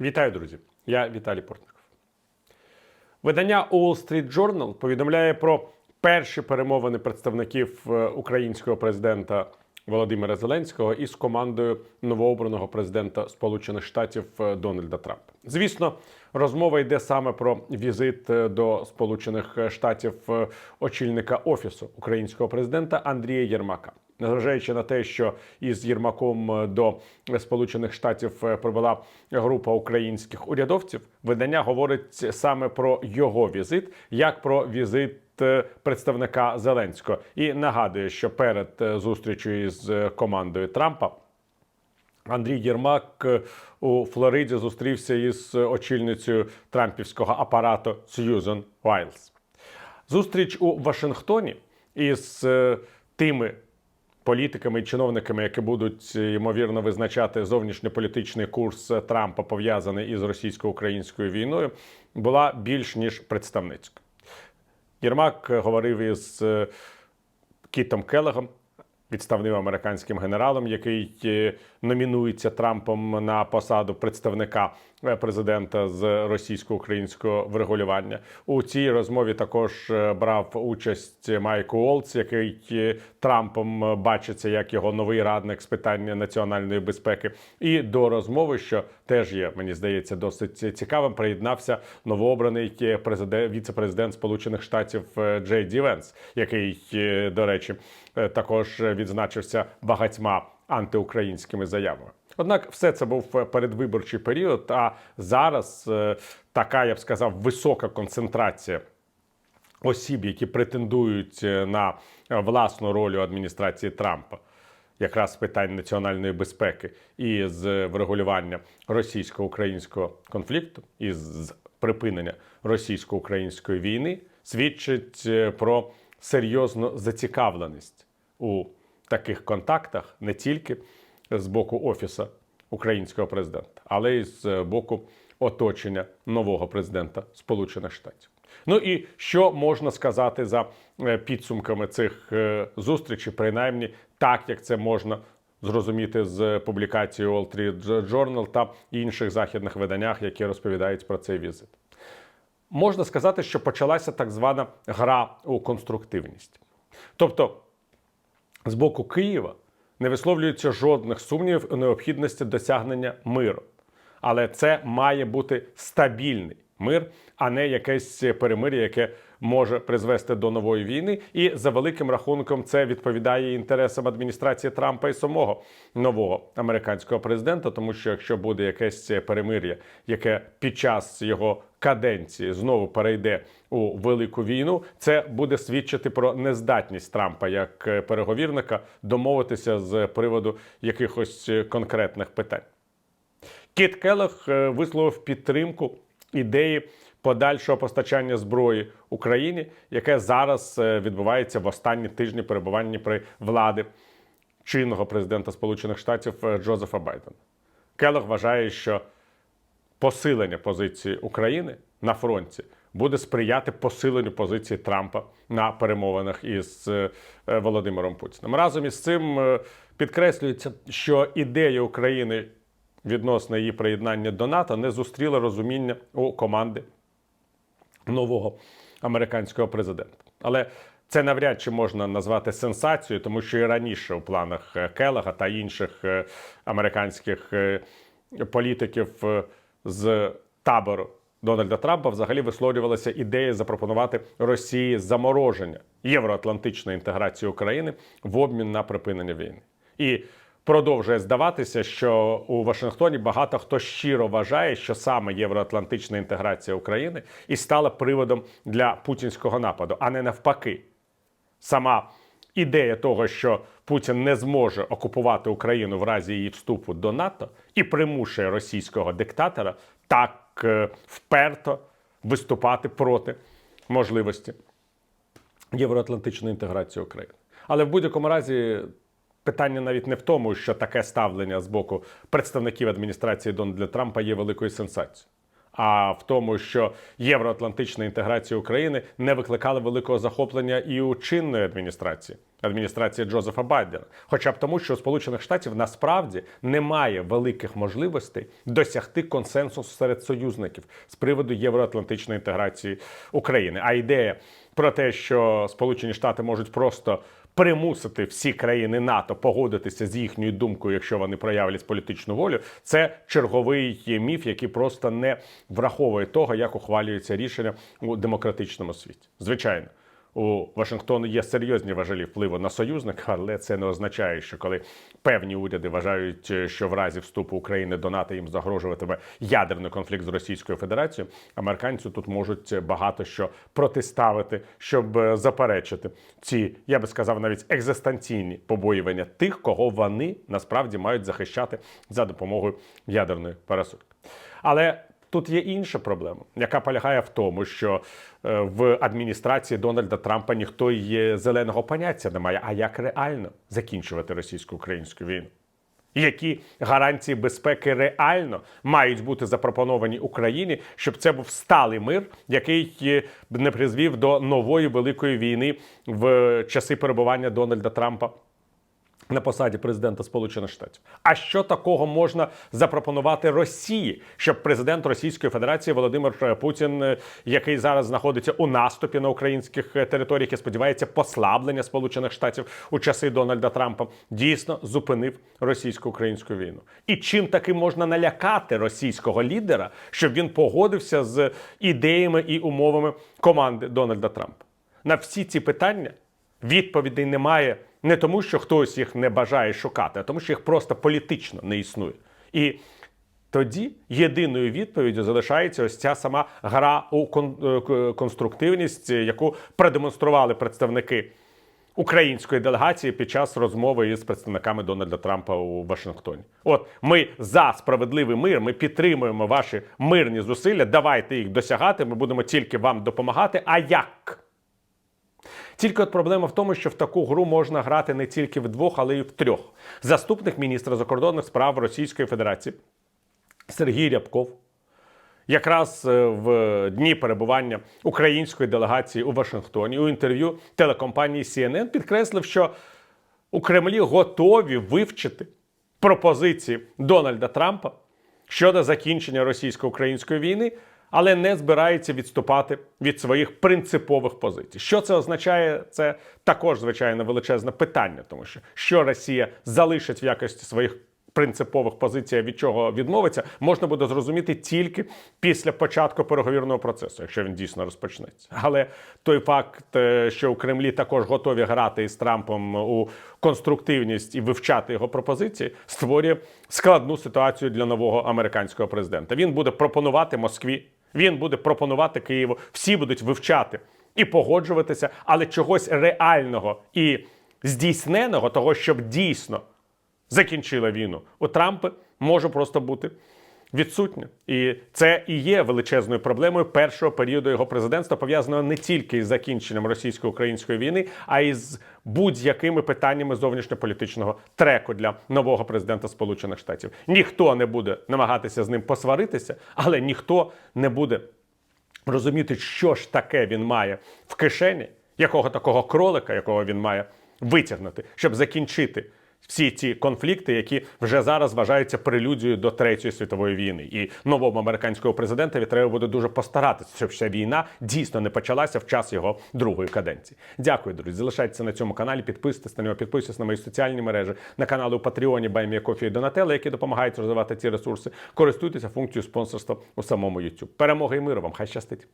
Вітаю, друзі! Я Віталій Портников. Видання Wall Street Journal повідомляє про перші перемовини представників е, українського президента Володимира Зеленського із командою новообраного президента Сполучених Штатів е, Дональда Трампа. Звісно, розмова йде саме про візит е, до Сполучених Штатів очільника офісу українського президента Андрія Єрмака. Незважаючи на те, що із Єрмаком е, до Сполучених Штатів е, прибула група українських урядовців, видання говорить саме про його візит, як про візит е, представника Зеленського, і нагадує, що перед зустрічю із командою Трампа. Андрій Єрмак у Флориді зустрівся із очільницею трампівського апарату Сьюзен Вайлз. Зустріч у Вашингтоні із тими політиками і чиновниками, які будуть е, ймовірно визначати зовнішньополітичний курс Трампа, пов'язаний із російсько-українською війною, була більш ніж представницька. Єрмак говорив із е, Кітом Келегом, відставним американським генералом, який е, номінується Трампом на посаду представника президента з російсько-українського врегулювання. У цій розмові також е, брав участь Майк Уолтс, який е, Трампом е, бачиться як його новий радник з питання національної безпеки. І до розмови, що теж є, мені здається, досить цікавим, приєднався новообраний е, президент, віце-президент Сполучених Штатів е, Джей Ді Венс, який, е, до речі, е, також відзначився багатьма антиукраїнськими заявами. Однак, все це був е, передвиборчий період. А зараз е, така, я б сказав, висока концентрація осіб, які претендують е, на власну роль у адміністрації Трампа, якраз з питань національної безпеки і з врегулювання російсько-українського конфлікту і з припинення російсько-української війни, свідчить про серйозну зацікавленість у таких контактах не тільки з боку офіса українського президента, але й з боку оточення нового президента Сполучених Штатів. Ну і що можна сказати за е, підсумками цих е, зустрічей, принаймні так як це можна зрозуміти з публікації Wall Street Journal та інших західних виданнях, які розповідають про цей візит. Можна сказати, що почалася так звана гра у конструктивність. Тобто, з боку Києва не висловлюється жодних сумнівів у необхідності досягнення миру. Але це має бути стабільний мир, а не якесь перемир'я, яке може призвести до нової війни. І за великим рахунком це відповідає інтересам адміністрації Трампа і самого нового американського президента. Тому що якщо буде якесь перемир'я, яке під час його каденції знову перейде у велику війну, це буде свідчити про нездатність Трампа як переговірника домовитися з приводу якихось конкретних питань. Кіт Келех е, висловив підтримку ідеї подальшого постачання зброї Україні, яке зараз е, відбувається в останні тижні перебування при влади чинного президента Сполучених Штатів е, Джозефа Байдена. Келех вважає, що посилення позиції України на фронті буде сприяти посиленню позиції Трампа на перемовинах із е, Володимиром Путіним. Разом із цим підкреслюється, що ідея України відносно її приєднання до НАТО не зустріла розуміння у команди нового американського президента. Але це навряд чи можна назвати сенсацією, тому що і раніше у планах е, Келега та інших е, американських е, політиків з табору Дональда Трампа взагалі висловлювалася ідея запропонувати Росії замороження євроатлантичної інтеграції України в обмін на припинення війни. І продовжує здаватися, що у Вашингтоні багато хто щиро вважає, що саме євроатлантична інтеграція України і стала приводом для путінського нападу, а не навпаки. Сама ідея того, що Путін не зможе окупувати Україну в разі її вступу до НАТО і примушує російського диктатора так е, вперто виступати проти можливості євроатлантичної інтеграції України. Але в будь-якому разі питання навіть не в тому, що таке ставлення з боку представників адміністрації Дональда Трампа є великою сенсацією. а в тому, що євроатлантична інтеграція України не викликала великого захоплення і у чинної адміністрації. Адміністрації Джозефа Байдена, хоча б тому, що у Сполучених Штатів насправді немає великих можливостей досягти консенсусу серед союзників з приводу євроатлантичної інтеграції України. А ідея про те, що Сполучені Штати можуть просто примусити всі країни НАТО погодитися з їхньою думкою, якщо вони проявлять політичну волю, це черговий міф, який просто не враховує того, як ухвалюється рішення у демократичному світі. Звичайно. У Вашингтону є серйозні важелі впливу на союзника, але це не означає, що коли певні уряди вважають, що в разі вступу України до НАТО їм загрожуватиме ядерний конфлікт з Російською Федерацією, американці тут можуть багато що протиставити, щоб е, заперечити ці, я би сказав, навіть екзистенційні побоювання тих, кого вони насправді мають захищати за допомогою ядерної парасольки. Але Тут є інша проблема, яка полягає в тому, що е, в адміністрації Дональда Трампа ніхто є зеленого поняття не має. А як реально закінчувати російсько-українську війну? Які гарантії безпеки реально мають бути запропоновані Україні, щоб це був сталий мир, який е, не призвів до нової великої війни в часи перебування Дональда Трампа на посаді президента Сполучених Штатів. А що такого можна запропонувати Росії, щоб президент Російської Федерації Володимир Путін, е, який зараз знаходиться у наступі на українських е, територіях і сподівається послаблення Сполучених Штатів у часи Дональда Трампа, дійсно зупинив російсько-українську війну? І чим таки можна налякати російського лідера, щоб він погодився з ідеями і умовами команди Дональда Трампа? На всі ці питання відповідей немає не тому, що хтось їх не бажає шукати, а тому, що їх просто політично не існує. І тоді єдиною відповіддю залишається ось ця сама гра у е, конструктивність, яку продемонстрували представники української делегації під час розмови із представниками Дональда Трампа у Вашингтоні. От ми за справедливий мир, ми підтримуємо ваші мирні зусилля. Давайте їх досягати. Ми будемо тільки вам допомагати. А як? Тільки от проблема в тому, що в таку гру можна грати не тільки вдвох, але й в трьох. Заступник міністра закордонних справ Російської Федерації Сергій Рябков. Якраз е, в дні перебування української делегації у Вашингтоні у інтерв'ю телекомпанії CNN підкреслив, що у Кремлі готові вивчити пропозиції Дональда Трампа щодо закінчення російсько-української війни, але не збирається відступати від своїх принципових позицій. Що це означає? Це також звичайно величезне питання, тому що що Росія залишить в якості своїх. Принципових позицій, від чого відмовиться, можна буде зрозуміти тільки після початку переговірного процесу, якщо він дійсно розпочнеться. Але той факт, е, що у Кремлі також готові грати із Трампом у конструктивність і вивчати його пропозиції, створює складну ситуацію для нового американського президента. Він буде пропонувати Москві, він буде пропонувати Києву. Всі будуть вивчати і погоджуватися, але чогось реального і здійсненого, того, щоб дійсно закінчила війну. У Трампа може просто бути відсутня. І це і є величезною проблемою першого періоду його президентства, пов'язаного не тільки із закінченням російсько-української війни, а й з будь-якими питаннями зовнішньополітичного треку для нового президента Сполучених Штатів. Ніхто не буде намагатися з ним посваритися, але ніхто не буде розуміти, що ж таке він має в кишені, якого такого кролика, якого він має витягнути, щоб закінчити всі ці конфлікти, які вже зараз вважаються прелюдією до третьої світової війни, і новому американського президентові треба буде дуже постаратися, щоб ця війна дійсно не почалася в час його другої каденції. Дякую, друзі. Залишайтеся на цьому каналі, підписуйтесь на нього, підписуйтесь на мої соціальні мережі, на канали у Патреоні, Баймія Кофі і Донателла, які допомагають розвивати ці ресурси. Користуйтеся функцією спонсорства у самому YouTube. Перемоги і миру вам! Хай щастить!